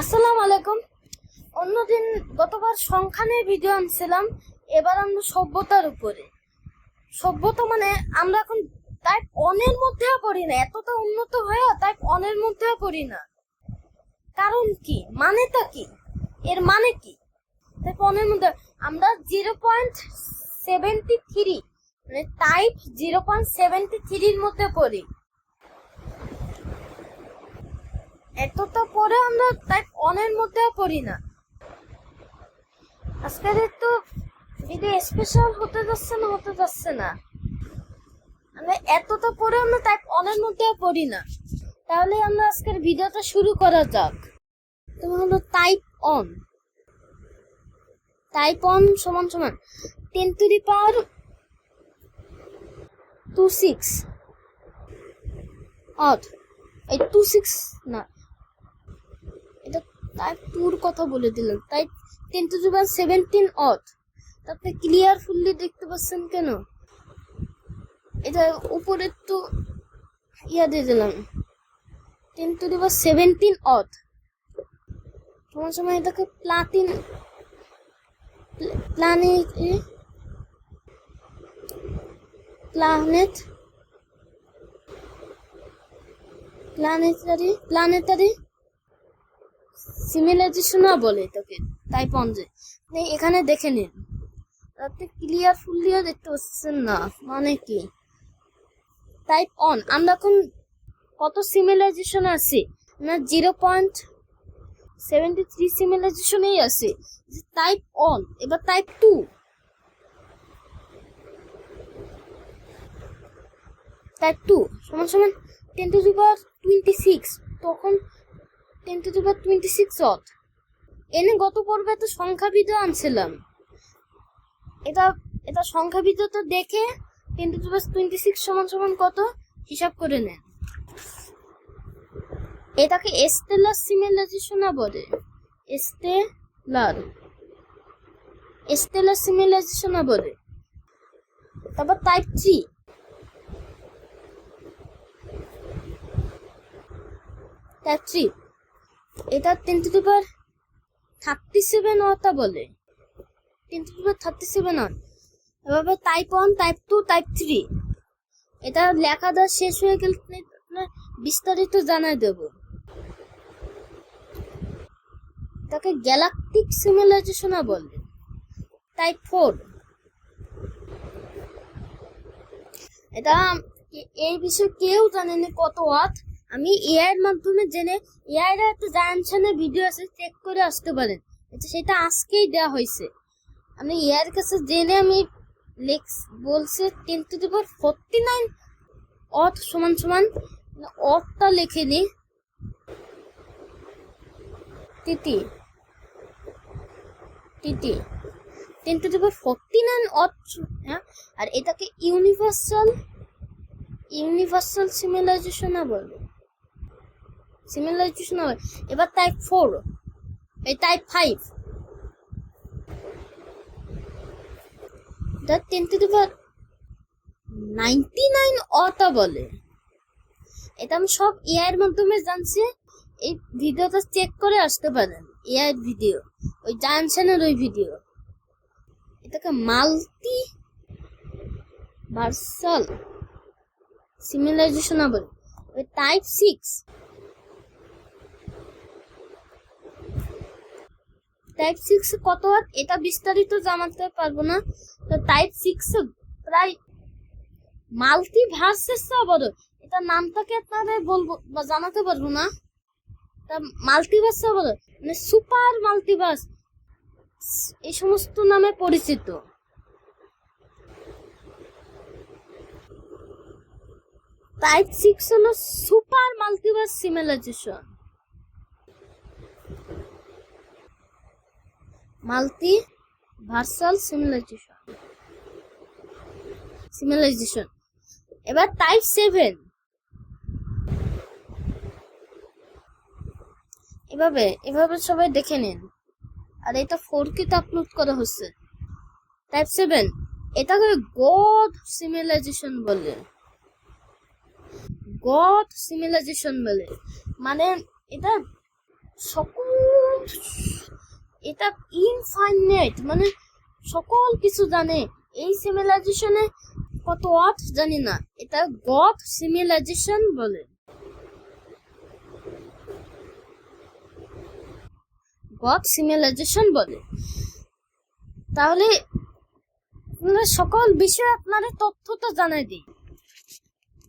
আসসালামু আলাইকুম। অন্যদিন গতবার সংখ্যা নিয়ে ভিডিও আনছিলাম, এবার আমরা সভ্যতার উপরে। সভ্যতা মানে আমরা এখন টাইপ অনের মধ্যেও পড়ি না, এতটা উন্নত হয়ে টাইপ অনের মধ্যেও পড়ি না। কারণ কি? মানেটা কি? এর মানে কি? টাইপ অনের মধ্যে আমরা জিরো পয়েন্ট সেভেন্টি থ্রি মানে টাইপ জিরো পয়েন্ট সেভেন্টি থ্রির মধ্যে পড়ি। এতটা পরে আমরা টাইপ অনের মধ্যেও পড়ি না। আজকের তো ভিডিও স্পেশাল হতে যাচ্ছে না, হতে যাচ্ছে না। আমরা এতটা পরে আমরা টাইপ অনের মধ্যেও পড়ি না। তাহলে আমরা আজকের ভিডিওটা শুরু করা যাক। তুমি হলো টাইপ অন টাইপ অন সমান সমান ten to the power two six odd এই টু সিক্স না টাইপ টুর কথা বলে দিলাম। তাই টেন টু পাওয়ার সেভেন্টিন অড তাতে ক্লিয়ার ফুললি দেখতে পাচ্ছেন কেন? এটা উপরে তো ইয়া দিয়ে দিলাম। টেন টু পাওয়ার সেভেন্টিন অড তোমার সময় এটাকে প্লাটিন প্ল্যানেট প্ল্যানেট প্ল্যানেটারি প্ল্যানেটারি সিমিলাইজেশনও বলে এটাকে তাই পঞ্জে এখানে দেখে নিন তাতে ক্লিয়ার ফুললিও দেখতে পাচ্ছেন না মানে কি? টাইপ অন আমরা এখন কত সিমিলাইজেশন আছে? না জিরো পয়েন্ট সেভেন্টি থ্রি সিমিলাইজেশনেই আছে। টাইপ অন এবার টাইপ টু। টাইপ টু, সমান সমান ten to the twenty six তখন ten to the twenty six অট এনে গত পর্বে তো সংখ্যাবিদ আনছিলাম। এটা এটা সংখ্যাবিদটা দেখে ten to the power twenty six সমান সমান কত? হিসাব করে নেন এটাকে এস্টেলার সিমিলাইজেশন বলে। এস্টেলার এস্টেলার সিমিলাইজেশন বলে। তারপর টাইপ থ্রি টাইপ থ্রি এটা ten to power thirty seven অটা বলে। Ten to power thirty seven on এভাবে type one type two type three এটা লেখা দেওয়া শেষ হয়ে গেলে আপনার বিস্তারিত জানাই দেব। তাকে গ্যালাকটিক সিমিলাইজেশন বলে। টাইপ ফোর এটা এই বিষয়ে কেউ জানেনি কত ওয়াট। আমি এআই এর মাধ্যমে জেনে এআই এর একটা জানশনের ভিডিও আছে চেক করে আসতে পারেন। এটা সেটা আজকেই দেওয়া হয়েছে। আমি এআই এর কাছে জেনে আমি লেক্স বলছে ten to the power forty nine অথ সমান সমান অথটা লিখে নি। তিতি TT ten to the power forty nine অথ হ্যাঁ? আর এটাকে ইউনিভার্সাল ইউনিভার্সাল সিমিলাইজেশন বলবে। সিমিলাইজেশন হবে এবার টাইপ ফোর এই টাইপ ফাইভ এটা ten to the power ninety nine অটা বলে। এটা আমি সব এআই এর মাধ্যমে জানছি। এই ভিডিওটা চেক করে আসতে পারেন। এআই এর ভিডিও ওই জানছেনের ওই ভিডিও এটাকে মাল্টি ভার্সাল সিমিলাইজেশন বলে ওই টাইপ সিক্স টাইপ সিক্স কত ওয়াট এটা বিস্তারিত জানাতে পারব না। তো টাইপ সিক্স প্রায় মাল্টি ভার্সেস এটা নামটাকে আপনাদের বলব বা জানাতে পারব না? তা মাল্টিভার্স বড় মানে সুপার মাল্টিভার্স এই সমস্ত নামে পরিচিত। টাইপ সিক্স হলো super multiverse civilization multiversal civilization civilization এবার টাইপ সেভেন এভাবে এভাবে সবাই দেখে নিন। আর এটা ফোর কিতে আপলোড করা হচ্ছে। টাইপ সেভেন এটাকে গড সিমিলাইজেশন বলে। গড সিমিলাইজেশন বলে। মানে এটা সকল এটা ইনফাইনাইট মানে সকল কিছু জানে। এই সিমিলাইজেশনে কত ওয়াট জানি না, এটা গড সিমিলাইজেশন বলে। গড সিমিলাইজেশন বলে। তাহলে আপনারা সকল বিষয়ে আপনাদের তথ্যটা জানাই দিই।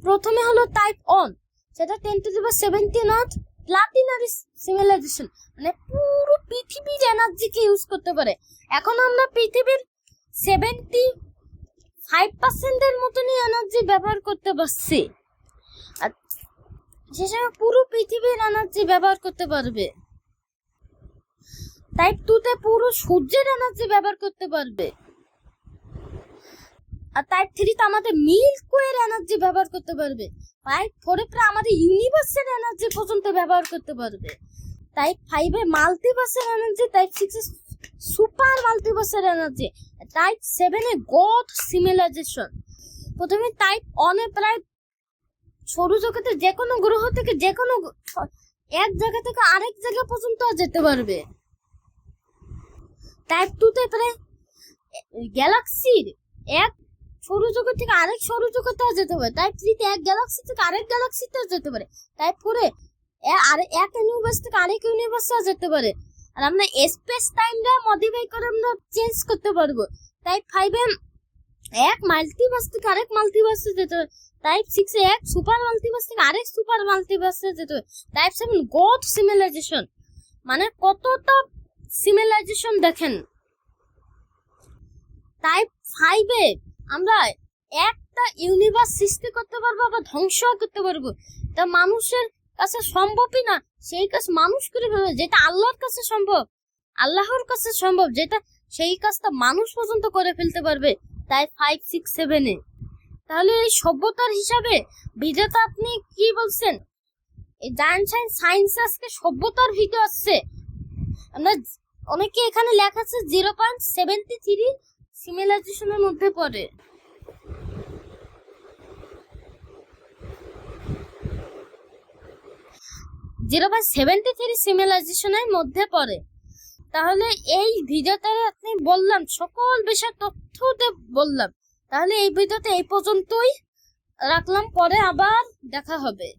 প্রথমে হলো টাইপ অন সেটা টেন টু দিবার সেভেন্টিন নট প্লাটিনারি সিমিলাইজেশন মানে পুরো পৃথিবীর এনার্জিকে ইউজ করতে পারে। এখন আমরা পৃথিবীর সেভেন্টি ফাইভ পার্সেন্টের মতনই এনার্জি ব্যবহার করতে পারছি। আর সে সময় পুরো পৃথিবীর এনার্জি ব্যবহার করতে পারবে। টাইপ টুতে পুরো সূর্যের এনার্জি ব্যবহার করতে পারবে। আর টাইপ থ্রিতে আমাদের মিল্ক ওয়ের এনার্জি ব্যবহার করতে পারবে। টাইপ ফোরে প্রায় আমাদের ইউনিভার্সের এনার্জি পর্যন্ত ব্যবহার করতে পারবে। টাইপ ফাইভে মাল্টিভার্সের এনার্জি টাইপ সিক্সে সুপার মাল্টিভার্সের এনার্জি টাইপ সেভেনে গড সিমিলাইজেশন প্রথমে টাইপ অনে প্রায় সৌরজগতে যে কোনো গ্রহ থেকে যে কোনো এক জায়গা থেকে আরেক জায়গা পর্যন্ত যেতে পারবে। টাইপ টুতে প্রায় গ্যালাক্সির এক সৌরজগৎ থেকে আরেক সৌরজগতে যেতে পারে। টাইপ থ্রিতে এক গ্যালাক্সি থেকে আরেক গ্যালাক্সিতে যেতে পারে। টাইপ ফোরে আর এক ইউনিভার্স থেকে আরেক ইউনিভার্সে যেতে পারে। আর আমরা স্পেস টাইমটা মডিফাই করে আমরা চেঞ্জ করতে পারব। টাইপ ফাইভে এক মাল্টিভার্স থেকে আরেক মাল্টিভার্সে যেতে পারে টাইপ সিক্সে এক সুপার মাল্টিভার্স থেকে আরেক সুপার মাল্টিভার্সে যেতে পারে টাইপ সেভেন গড সিমিলাইজেশন মানে কতটা সিমিলাইজেশন দেখেন। টাইপ ফাইভে আমরা একটা ইউনিভার্স সৃষ্টি করতে পারব বা ধ্বংস করতে পারব। তা মানুষের কাছে সম্ভবই না। সেই কাজ মানুষ করে ফেলবে যেটা আল্লাহর কাছে সম্ভব, আল্লাহর কাছে সম্ভব, যেটা সেই কাজটা মানুষ পর্যন্ত করে ফেলতে পারবে, তাই ফাইভ সিক্স সেভেনে তাহলে এই সভ্যতার হিসাবে বিজেতা আপনি কি বলছেন? এই সাইন্স সায়েন্স আজকে সভ্যতার ভিতরে আসছে। আমরা অনেকে এখানে লেখা আছে জিরো পয়েন্ট সেভেন্টি থ্রি সিমিলাইজেশনের মধ্যে পড়ে। জিরো বাই সেভেন্টি থ্রি সিমিলাইজেশনের মধ্যে পড়ে। তাহলে এই ভিডিওতে আপনি বললাম, সকল বিষয় তথ্যতে বললাম। তাহলে এই ভিডিওতে এই পর্যন্তই। রাখলাম, পরে আবার দেখা হবে।